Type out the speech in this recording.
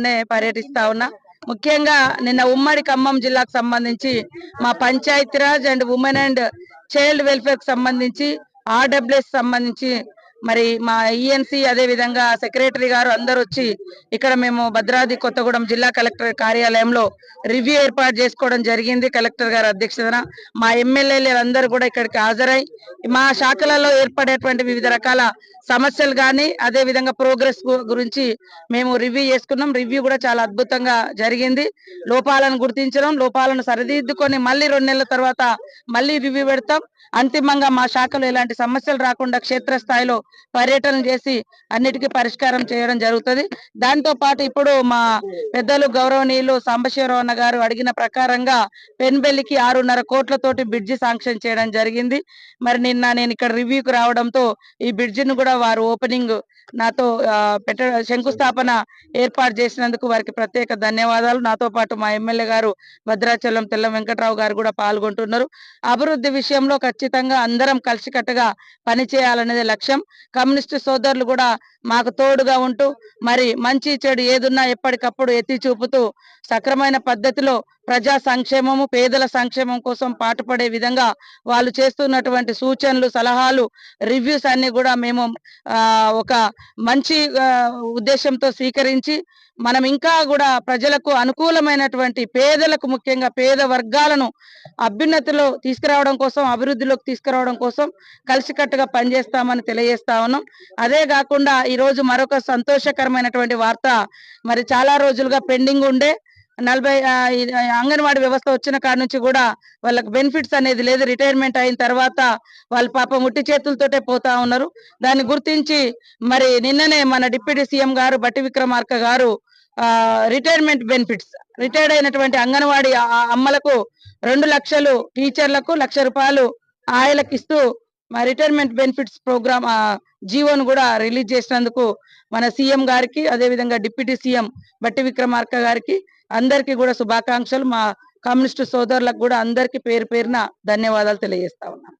జిల్లాలోనే పర్యటిస్తా ఉన్నా. ముఖ్యంగా నిన్న ఉమ్మడి ఖమ్మం జిల్లాకు సంబంధించి మా Panchayati Raj and women and child వెల్ఫేర్కి సంబంధించి ఆర్డబ్ల్యూఎస్ సంబంధించి మరి మా ఈఎన్సీ అదే విధంగా సెక్రటరీ గారు అందరు వచ్చి ఇక్కడ మేము భద్రాద్రి కొత్తగూడెం జిల్లా కలెక్టర్ కార్యాలయంలో రివ్యూ ఏర్పాటు చేసుకోవడం జరిగింది కలెక్టర్ గారు అధ్యక్షతన. మా ఎమ్మెల్యేలు అందరూ కూడా ఇక్కడికి హాజరై మా శాఖలలో ఏర్పడేటువంటి వివిధ రకాల సమస్యలు కానీ అదే విధంగా ప్రోగ్రెస్ గురించి మేము రివ్యూ చేసుకున్నాం. రివ్యూ కూడా చాలా అద్భుతంగా జరిగింది. లోపాలను గుర్తించడం లోపాలను సరిదిద్దుకొని మళ్ళీ రెండు నెలల తర్వాత మళ్ళీ రివ్యూ పెడతాం. అంతిమంగా మా శాఖలో ఎలాంటి సమస్యలు రాకుండా క్షేత్రస్థాయిలో పర్యటన చేసి అన్నిటికీ పరిష్కారం చేయడం జరుగుతుంది. దాంతో పాటు ఇప్పుడు మా పెద్దలు గౌరవనీయులు సాంబశివరావు అన్న గారు అడిగిన ప్రకారంగా పెన్బెల్లికి ఆరున్నర కోట్లతోటి బ్రిడ్జి శాంక్షన్ చేయడం జరిగింది. మరి నిన్న నేను ఇక్కడ రివ్యూకి రావడంతో ఈ బ్రిడ్జిని కూడా వారు ఓపెనింగ్ నాతో పెట్ట శంకుస్థాపన ఏర్పాటు చేసినందుకు వారికి ప్రత్యేక ధన్యవాదాలు. నాతో పాటు మా ఎమ్మెల్యే గారు భద్రాచలం తెల్ల వెంకట్రావు గారు కూడా పాల్గొంటున్నారు. అభివృద్ధి విషయంలో ఖచ్చితంగా అందరం కలిసికట్టుగా పనిచేయాలనేది లక్ష్యం. కమ్యూనిస్టు సోదరులు కూడా మాకు తోడుగా ఉంటూ మరి మంచి చెడు ఏదున్నా ఎప్పటికప్పుడు ఎత్తి చూపుతూ సక్రమైన పద్ధతిలో ప్రజా సంక్షేమము పేదల సంక్షేమం కోసం పాటుపడే విధంగా వాళ్ళు చేస్తున్నటువంటి సూచనలు సలహాలు రివ్యూస్ అన్ని కూడా మేము ఒక మంచి ఉద్దేశంతో స్వీకరించి మనం ఇంకా కూడా ప్రజలకు అనుకూలమైనటువంటి పేదలకు ముఖ్యంగా పేద వర్గాలను అభ్యున్నతిలో తీసుకురావడం కోసం అభివృద్ధిలోకి తీసుకురావడం కోసం కలిసికట్టుగా పనిచేస్తామని తెలియజేస్తా ఉన్నాం. అదే కాకుండా ఈరోజు మరొక సంతోషకరమైనటువంటి వార్త మరి చాలా రోజులుగా పెండింగ్ ఉండే నలభై అంగన్వాడీ వ్యవస్థ వచ్చిన కాడ నుంచి కూడా వాళ్ళకి బెనిఫిట్స్ అనేది లేదు. రిటైర్మెంట్ అయిన తర్వాత వాళ్ళ పాప ముట్టి చేతులతోటే పోతా ఉన్నారు. దాన్ని గుర్తించి మరి నిన్ననే మన డిప్యూటీ సీఎం గారు బట్టి విక్రమార్క గారు రిటైర్మెంట్ బెనిఫిట్స్ రిటైర్డ్ అయినటువంటి అంగన్వాడీ ఆ- అమ్మలకు రెండు లక్షలు టీచర్లకు లక్ష రూపాయలు ఆయలకు ఇస్తూ మా రిటైర్మెంట్ బెనిఫిట్స్ ప్రోగ్రామ్ జీవోను కూడా రిలీజ్ చేసినందుకు మన సీఎం గారికి అదే విధంగా డిప్యూటీ సీఎం బట్టి విక్రమార్క గారికి అందరికీ కూడా శుభాకాంక్షలు. మా కమ్యూనిస్టు సోదరులకు కూడా అందరికీ పేరు పేరున ధన్యవాదాలు తెలియజేస్తా ఉన్నాను.